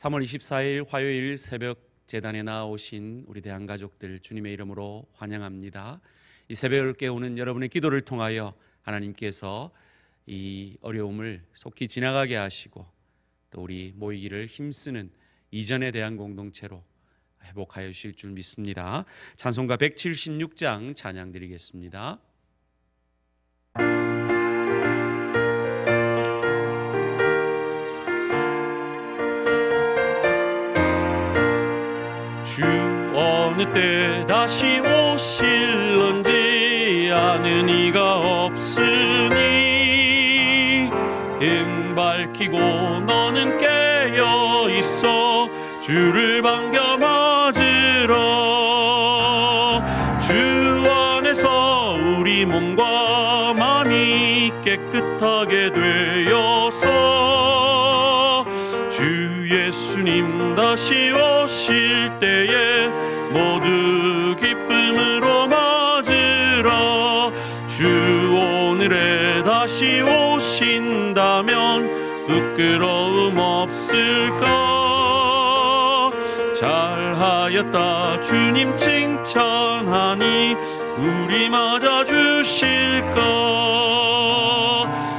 3월 24일 화요일 새벽 재단에 나오신 우리 대한 가족들 주님의 이름으로 환영합니다. 이 새벽을 깨우는 여러분의 기도를 통하여 하나님께서 이 어려움을 속히 지나가게 하시고 또 우리 모이기를 힘쓰는 이전에 대한 공동체로 회복하여 주실 줄 믿습니다. 찬송가 176장 찬양 드리겠습니다. 어느 때 다시 오실런지 아는 이가 없으니 등 밝히고 너는 깨어 있어 주를 반겨 부끄러움 없을까 잘하였다 주님 칭찬하니 우리 맞아 주실까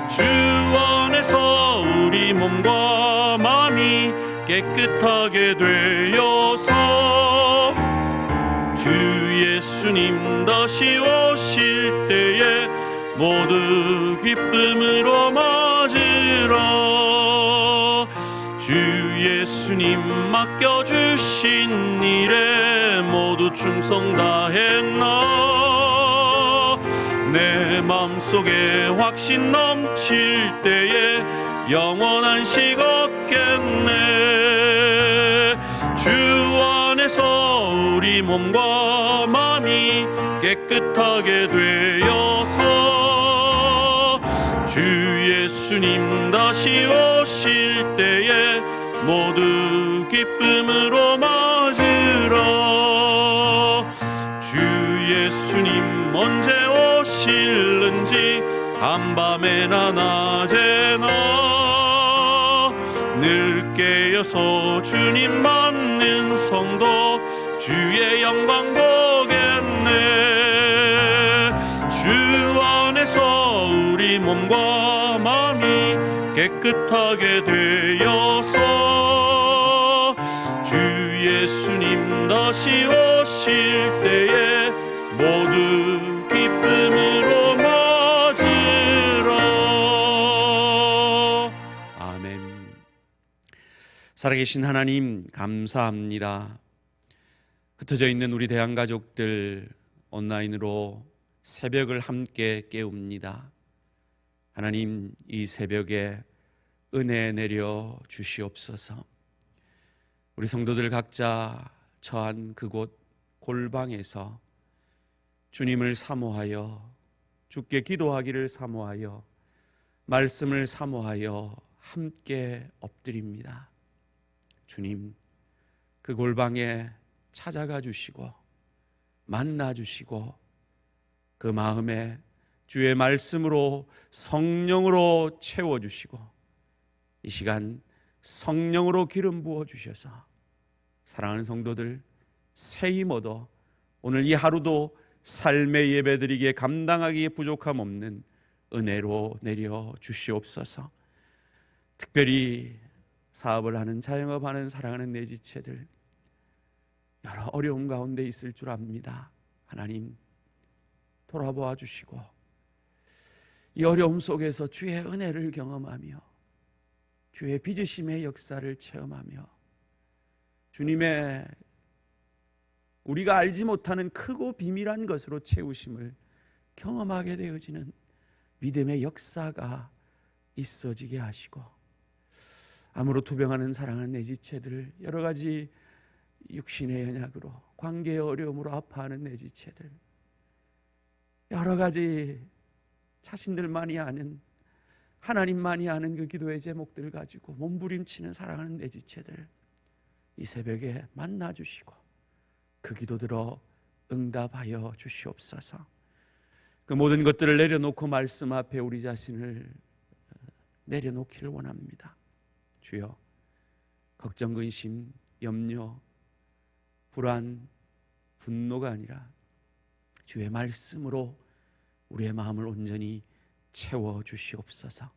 주 안에서 우리 몸과 마음이 깨끗하게 되어서 주 예수님 다시 오실 때에 모두 기쁨으로 맞으라 주 예수님 맡겨주신 일에 모두 충성 다했나 내 마음속에 확신 넘칠 때에 영원한 식 얻겠네. 주 안에서 우리 몸과 마음이 깨끗하게 되어서 주 예수님 다시 오실 때에 모두 기쁨으로 맞으라 주 예수님 언제 오실는지 한밤에나 낮에나 늘 깨어서 주님 맞는 성도 주의 영광 보겠네 깨끗하게 되어서 주 예수님 다시 오실 때에 모두 기쁨으로 맞으라 아멘. 살아계신 하나님 감사합니다. 흩어져 있는 우리 대한 가족들 온라인으로 새벽을 함께 깨웁니다. 하나님 이 새벽에 은혜 내려 주시옵소서 우리 성도들 각자 처한 그곳 골방에서 주님을 사모하여 주께 기도하기를 사모하여 말씀을 사모하여 함께 엎드립니다. 주님, 그 골방에 찾아가 주시고 만나 주시고 그 마음에 주의 말씀으로 성령으로 채워 주시고 이 시간 성령으로 기름 부어 주셔서 사랑하는 성도들 새 힘 얻어 오늘 이 하루도 삶의 예배드리기에 감당하기에 부족함 없는 은혜로 내려 주시옵소서. 특별히 사업을 하는 자영업 하는 사랑하는 내 지체들 여러 어려움 가운데 있을 줄 압니다. 하나님 돌아보아 주시고 이 어려움 속에서 주의 은혜를 경험하며 주의 빚으심의 역사를 체험하며 주님의 우리가 알지 못하는 크고 비밀한 것으로 채우심을 경험하게 되어지는 믿음의 역사가 있어지게 하시고 암으로 투병하는 사랑하는 내 지체들 여러 가지 육신의 연약으로 관계의 어려움으로 아파하는 내 지체들 여러 가지 자신들만이 아는 하나님만이 아는 그 기도의 제목들 가지고 몸부림치는 사랑하는 내 지체들 이 새벽에 만나 주시고 그 기도 들어 응답하여 주시옵소서. 그 모든 것들을 내려놓고 말씀 앞에 우리 자신을 내려놓기를 원합니다. 주여 걱정, 근심, 염려, 불안, 분노가 아니라 주의 말씀으로 우리의 마음을 온전히 채워 주시옵소서.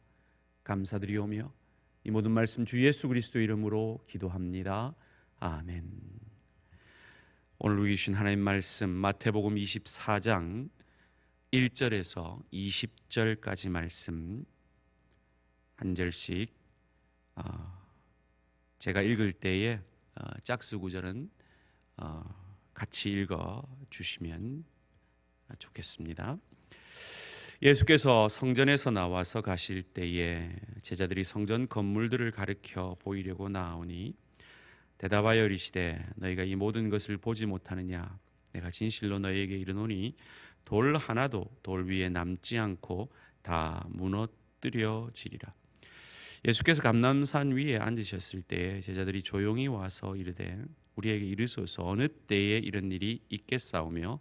감사드리오며 이 모든 말씀 주 예수 그리스도 이름으로 기도합니다. 아멘. 오늘 우리 주신 하나님 말씀 마태복음 24장 1절에서 20절까지 말씀 한 절씩 어, 제가 읽을 때에 어, 짝수 구절은 어, 같이 읽어 주시면 좋겠습니다. 예수께서 성전에서 나와서 가실 때에 제자들이 성전 건물들을 가르켜 보이려고 나오니 대답하여 이르시되 너희가 이 모든 것을 보지 못하느냐? 내가 진실로 너희에게 이르노니 돌 하나도 돌 위에 남지 않고 다 무너뜨려지리라. 예수께서 감남산 위에 앉으셨을 때에 제자들이 조용히 와서 이르되 우리에게 이르소서. 어느 때에 이런 일이 있겠사오며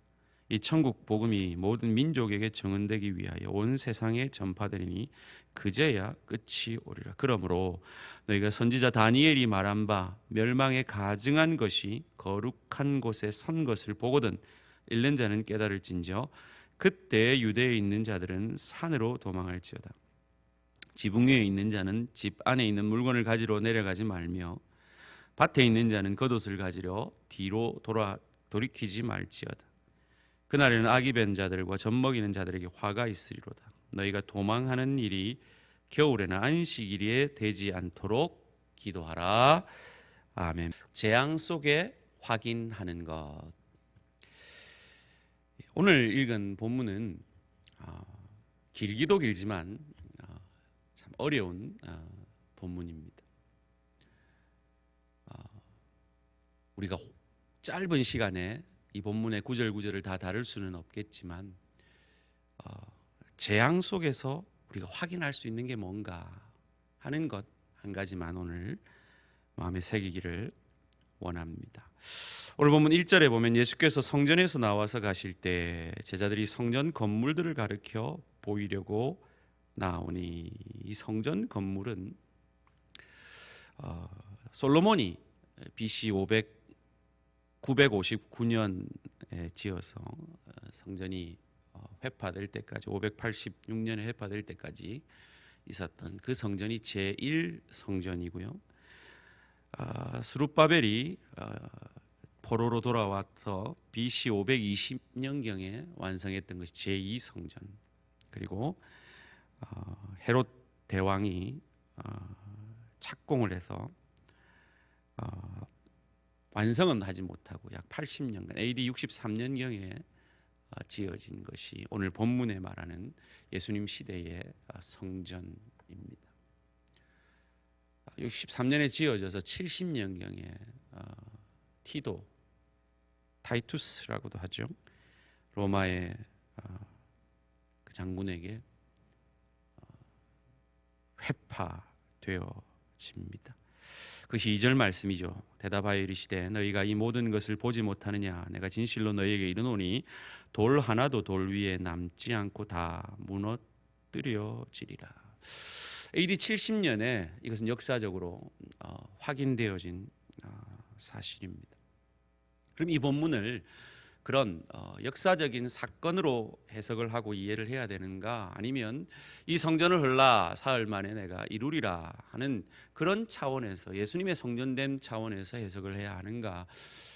이 천국 복음이 모든 민족에게 증언되기 위하여 온 세상에 전파되리니 그제야 끝이 오리라. 그러므로 너희가 선지자 다니엘이 말한 바 멸망에 가증한 것이 거룩한 곳에 선 것을 보거든 읽는 자는 깨달을진저 그때 유대에 있는 자들은 산으로 도망할지어다. 지붕 위에 있는 자는 집 안에 있는 물건을 가지러 내려가지 말며 밭에 있는 자는 겉옷을 가지려 뒤로 돌아 돌이키지 말지어다. 그날에는 악이 벤 자들과 젖먹이는 자들에게 화가 있으리로다. 너희가 도망하는 일이 겨울에나 안식일에 되지 않도록 기도하라. 아멘. 재앙 속에 확인하는 것. 오늘 읽은 본문은 어, 길기도 길지만 어, 참 어려운 어, 본문입니다. 어, 우리가 짧은 시간에 이 본문의 구절 구절을 다 다룰 수는 없겠지만 어, 재앙 속에서 우리가 확인할 수 있는 게 뭔가 하는 것 한 가지만 오늘 마음에 새기기를 원합니다. 오늘 보면 1절에 보면 예수께서 성전에서 나와서 가실 때 제자들이 성전 건물들을 가르켜 보이려고 나오니 이 성전 건물은 어, 솔로몬이 BC 500 959년에 지어서 어, 성전이 어, 회파될 때까지 586년에 회파될 때까지 있었던 그 성전이 제1 성전이고요. 아, 스룹바벨이 아, 포로로 돌아와서 BC 520년경에 완성했던 것이 제2 성전. 그리고 어, 헤롯 대왕이 어, 착공을 해서 어, 완성은 하지 못하고 약 80년간 AD 63년경에 어, 지어진 것이 오늘 본문에 말하는 예수님 시대의 어, 성전입니다. 63년에 지어져서 70년경에 어, 티도 타이투스라고도 하죠. 로마의 그 장군에게 회파되어집니다. 그것이 2절 말씀이죠. 대답하여 이르시되 너희가 이 모든 것을 보지 못하느냐 내가 진실로 너희에게 이르노니 돌 하나도 돌 위에 남지 않고 다 무너뜨려지리라. AD 70년에 이것은 역사적으로 어, 확인되어진 어, 사실입니다. 그럼 이 본문을 그런 어, 역사적인 사건으로 해석을 하고 이해를 해야 되는가 아니면 이 성전을 흘라 사흘 만에 내가 이루리라 하는 그런 차원에서 예수님의 성전됨 차원에서 해석을 해야 하는가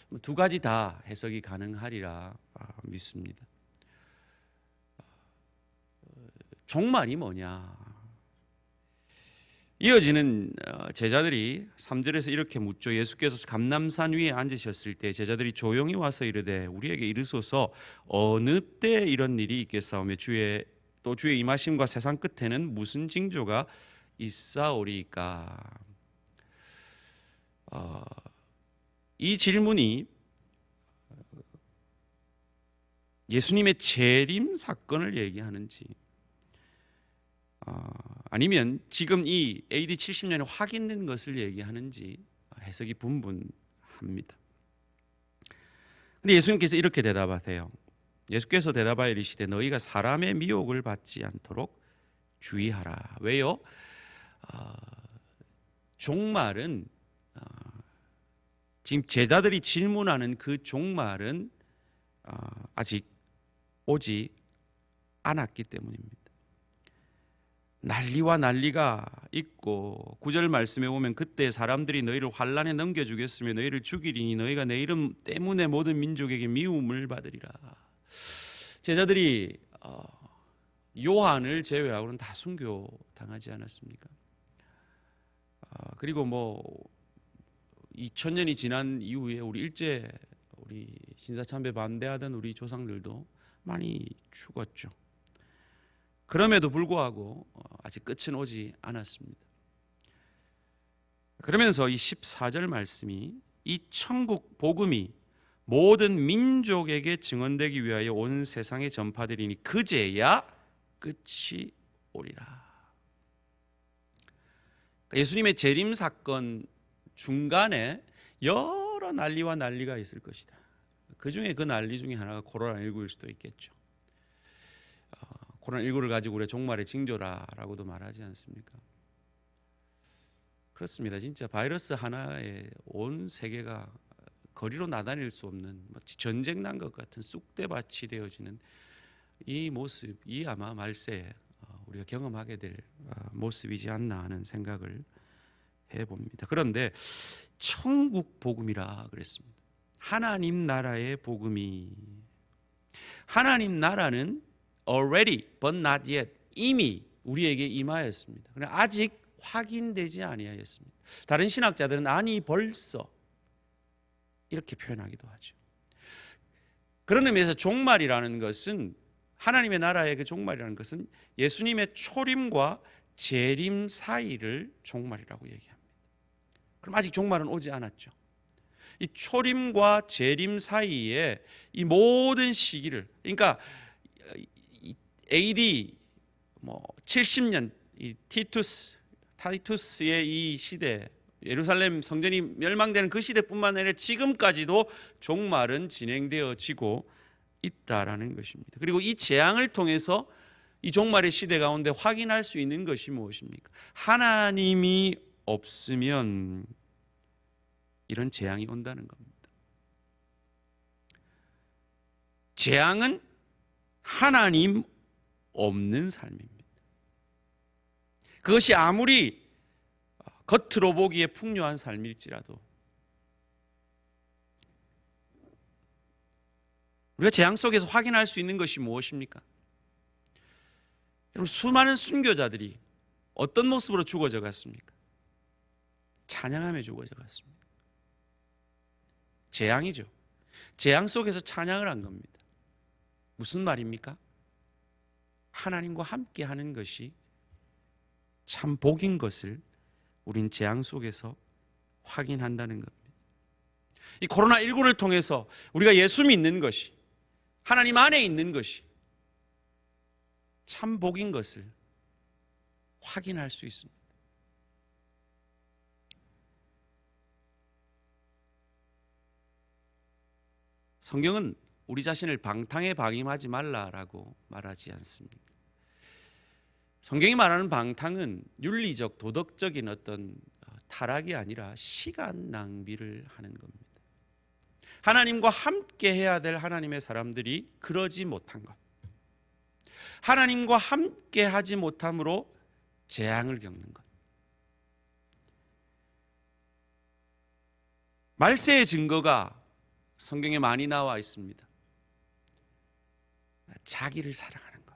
뭐두 가지 다 해석이 가능하리라 아, 믿습니다. 어, 종말이 뭐냐? 이어지는 어, 제자들이 3절에서 이렇게 묻죠. 예수께서 감남산 위에 앉으셨을 때 제자들이 조용히 와서 이르되 우리에게 이르소서 어느 때 이런 일이 있겠사오며 주의 또 주의 임하심과 세상 끝에는 무슨 징조가 있사오리까? 어, 이 질문이 예수님의 재림 사건을 얘기하는지 어, 아니면 지금 이 AD 70년에 확인된 것을 얘기하는지 해석이 분분합니다. 근데 예수님께서 이렇게 대답하세요. 예수께서 대답하여 이르시되 너희가 사람의 미혹을 받지 않도록 주의하라. 왜요? 어, 종말은 어, 지금 제자들이 질문하는 그 종말은 어, 아직 오지 않았기 때문입니다. 난리와 난리가 있고 구절 말씀에 보면 그때 사람들이 너희를 환란에 넘겨 주겠으며 너희를 죽이리니 너희가 내 이름 때문에 모든 민족에게 미움을 받으리라. 제자들이 어, 요한을 제외하고는 다 순교 당하지 않았습니까? 어, 그리고 뭐 2000년이 지난 이후에 우리 일제 우리 신사참배 반대하던 우리 조상들도 많이 죽었죠. 그럼에도 불구하고 어, 아직 끝은 오지 않았습니다. 그러면서 이 14절 말씀이 이 천국 복음이 모든 민족에게 증언되기 위하여 온 세상에 전파되리니 그제야 끝이 오리라. 예수님의 재림 사건 중간에 여러 난리와 난리가 있을 것이다. 그 중에 그 난리 중에 하나가 코로나 19일 수도 있겠죠. 어, 코로나 19를 가지고 우리 종말의 징조라라고도 말하지 않습니까? 그렇습니다. 진짜 바이러스 하나에 온 세계가 거리로 나다닐 수 없는 마치 전쟁 난 것 같은 쑥대밭이 되어지는 이 모습 이 아마 말세에 어, 우리가 경험하게 될 어, 모습이지 않나 하는 생각을 해봅니다. 그런데 천국 복음이라 그랬습니다. 하나님 나라의 복음이 하나님 나라는 already but not yet 이미 우리에게 임하였습니다. 그러나 아직 확인되지 아니하였습니다. 다른 신학자들은 아니 벌써 이렇게 표현하기도 하죠. 그런 의미에서 종말이라는 것은 하나님의 나라의 그 종말이라는 것은 예수님의 초림과 재림 사이를 종말이라고 얘기합니다. 그럼 아직 종말은 오지 않았죠. 이 초림과 재림 사이에 이 모든 시기를 그러니까 AD 뭐 70년 이 티투스 타이투스의 이 시대 예루살렘 성전이 멸망되는 그 시대뿐만 아니라 지금까지도 종말은 진행되어지고 있다라는 것입니다. 그리고 이 재앙을 통해서 이 종말의 시대 가운데 확인할 수 있는 것이 무엇입니까? 하나님이 없으면 이런 재앙이 온다는 겁니다. 재앙은 하나님 없는 삶입니다. 그것이 아무리 겉으로 보기에 풍요한 삶일지라도 우리가 재앙 속에서 확인할 수 있는 것이 무엇입니까? 여러분 수많은 순교자들이 어떤 모습으로 죽어져 갔습니까? 찬양하며 죽어져 갔습니다. 재앙이죠. 재앙 속에서 찬양을 한 겁니다. 무슨 말입니까? 하나님과 함께 하는 것이 참 복인 것을 우린 재앙 속에서 확인한다는 겁니다. 이 코로나 19를 통해서 우리가 예수 믿는 것이 하나님 안에 있는 것이 참 복인 것을 확인할 수 있습니다. 성경은 우리 자신을 방탕에 방임하지 말라라고 말하지 않습니다. 성경이 말하는 방탕은 윤리적 도덕적인 어떤 타락이 아니라 시간 낭비를 하는 겁니다. 하나님과 함께 해야 될 하나님의 사람들이 그러지 못한 것. 하나님과 함께 하지 못함으로 재앙을 겪는 것. 말세의 증거가 성경에 많이 나와 있습니다. 자기를 사랑하는 것.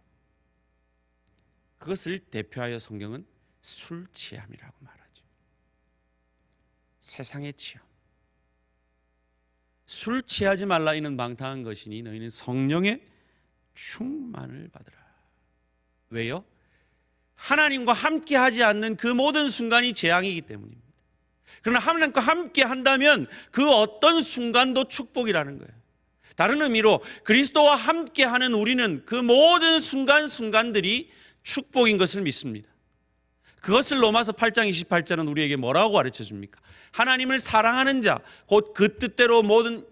그것을 대표하여 성경은 술 취함이라고 말하죠. 세상의 취함. 술 취하지 말라 이는 방탕한 것이니 너희는 성령의 충만을 받으라. 왜요? 하나님과 함께 하지 않는 그 모든 순간이 재앙이기 때문입니다. 그러나 하나님과 함께 한다면 그 어떤 순간도 축복이라는 거예요. 다른 의미로 그리스도와 함께 하는 우리는 그 모든 순간순간들이 축복인 것을 믿습니다. 그것을 로마서 8장 28절은 우리에게 뭐라고 가르쳐 줍니까? 하나님을 사랑하는 자, 곧 그 뜻대로 모든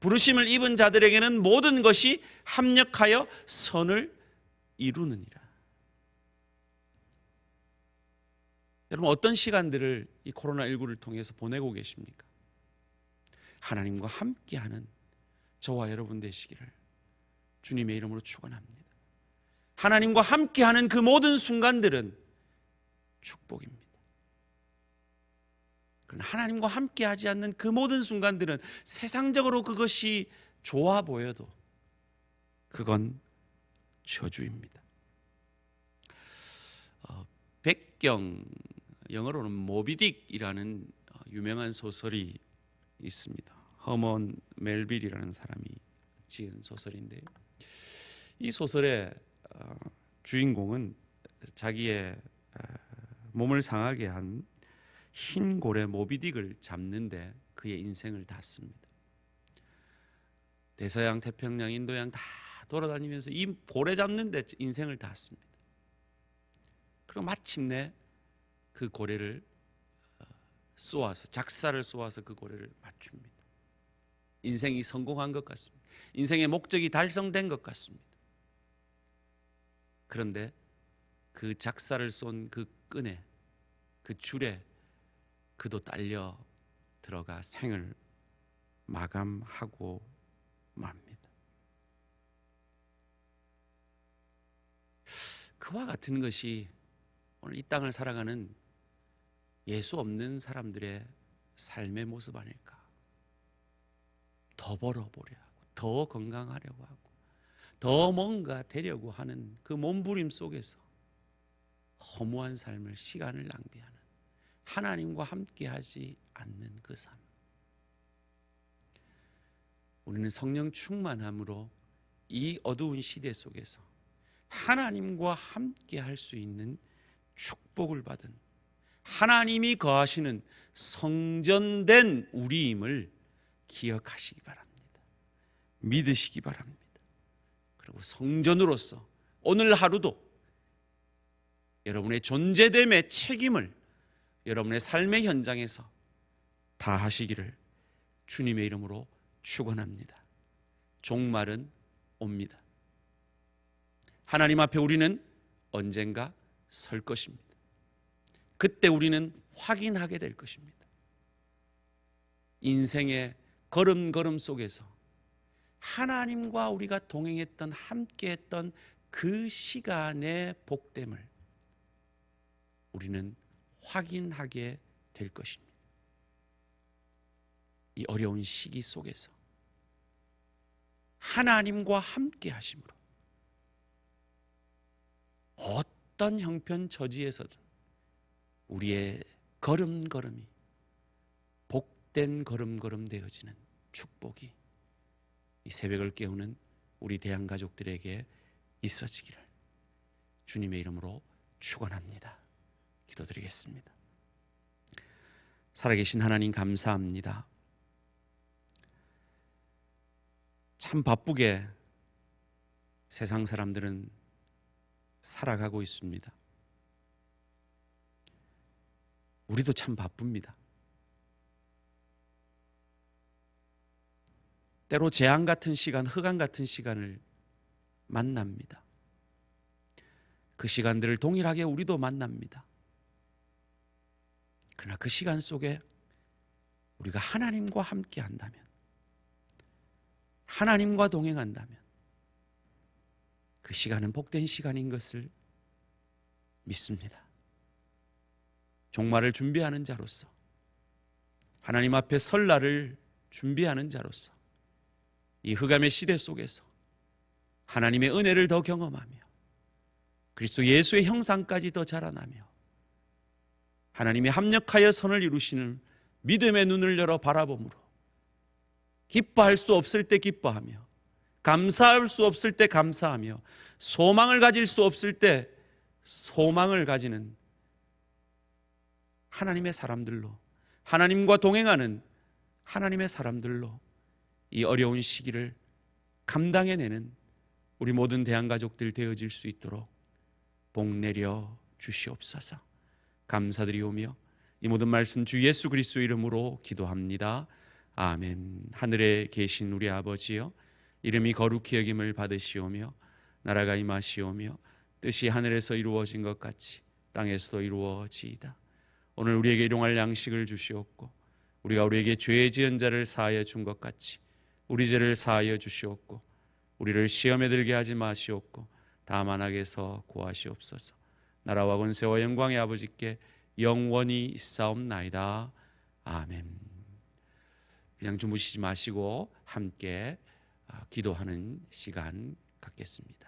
부르심을 입은 자들에게는 모든 것이 합력하여 선을 이루느니라. 여러분 어떤 시간들을 이 코로나 19를 통해서 보내고 계십니까? 하나님과 함께하는 저와 여러분 되시기를 주님의 이름으로 축원합니다. 하나님과 함께하는 그 모든 순간들은 축복입니다. 그러나 하나님과 함께하지 않는 그 모든 순간들은 세상적으로 그것이 좋아 보여도 그건 저주입니다. 어, 백경 영어로는 모비딕이라는 어, 유명한 소설이 있습니다. 허먼 멜빌이라는 사람이 지은 소설인데요. 이 소설의 어, 주인공은 자기의 어, 몸을 상하게 한 흰 고래 모비딕을 잡는데 그의 인생을 닫습니다. 대서양, 태평양, 인도양 다 돌아다니면서 이 고래 잡는데 인생을 닫습니다. 그리고 마침내 그 고래를 어, 쏘아서 작사를 쏘아서 그 고래를 맞춥니다. 인생이 성공한 것 같습니다. 인생의 목적이 달성된 것 같습니다. 그런데 그 작사를 쏜 그 끈에 그 줄에 그도 딸려 들어가 생을 마감하고 맙니다. 그와 같은 것이 오늘 이 땅을 살아가는 예수 없는 사람들의 삶의 모습 아닐까? 더 벌어보려 하고, 더 건강하려고 하고, 더 뭔가 되려고 하는 그 몸부림 속에서 허무한 삶을 시간을 낭비하는 하나님과 함께하지 않는 그 삶. 우리는 성령 충만함으로 이 어두운 시대 속에서 하나님과 함께 할 수 있는 축복을 받은 하나님이 거하시는 성전된 우리임을 기억하시기 바랍니다. 믿으시기 바랍니다. 그리고 성전으로서 오늘 하루도 여러분의 존재됨의 책임을 여러분의 삶의 현장에서 다 하시기를 주님의 이름으로 축원합니다. 종말은 옵니다. 하나님 앞에 우리는 언젠가 설 것입니다. 그때 우리는 확인하게 될 것입니다. 인생의 걸음걸음 속에서 하나님과 우리가 동행했던 함께했던 그 시간의 복됨을 우리는 확인하게 될 것입니다. 이 어려운 시기 속에서 하나님과 함께 하심으로 어떤 형편 처지에서든 우리의 걸음걸음이 복된 걸음걸음 되어지는 축복이 이 새벽을 깨우는 우리 대한 가족들에게 있어지기를 주님의 이름으로 축원합니다. 기도드리겠습니다. 살아계신 하나님 감사합니다. 참 바쁘게 세상 사람들은 살아가고 있습니다. 우리도 참 바쁩니다. 때로 재앙 같은 시간, 흑암 같은 시간을 만납니다. 그 시간들을 동일하게 우리도 만납니다. 그러나 그 시간 속에 우리가 하나님과 함께 한다면 하나님과 동행한다면 그 시간은 복된 시간인 것을 믿습니다. 종말을 준비하는 자로서 하나님 앞에 설날을 준비하는 자로서 이 흑암의 시대 속에서 하나님의 은혜를 더 경험하며 그리스도 예수의 형상까지 더 자라나며 하나님이 합력하여 선을 이루시는 믿음의 눈을 열어 바라봄으로 기뻐할 수 없을 때 기뻐하며 감사할 수 없을 때 감사하며 소망을 가질 수 없을 때 소망을 가지는 하나님의 사람들로 하나님과 동행하는 하나님의 사람들로 이 어려운 시기를 감당해내는 우리 모든 대한가족들 되어질 수 있도록 복 내려 주시옵소서. 감사드리오며 이 모든 말씀 주 예수 그리스도 이름으로 기도합니다. 아멘. 하늘에 계신 우리 아버지여 이름이 거룩히 여김을 받으시오며 나라가 임하시오며 뜻이 하늘에서 이루어진 것 같이 땅에서도 이루어지이다. 오늘 우리에게 일용할 양식을 주시옵고 우리가 우리에게 죄 지은 자를 사하여 준 것 같이 우리 죄를 사하여 주시옵고 우리를 시험에 들게 하지 마시옵고 다만 악에서 구하시옵소서. 나라와 권세와 영광의 아버지께 영원히 있사옵나이다. 아멘. 그냥 주무시지 마시고 함께 아, 기도하는 시간 갖겠습니다.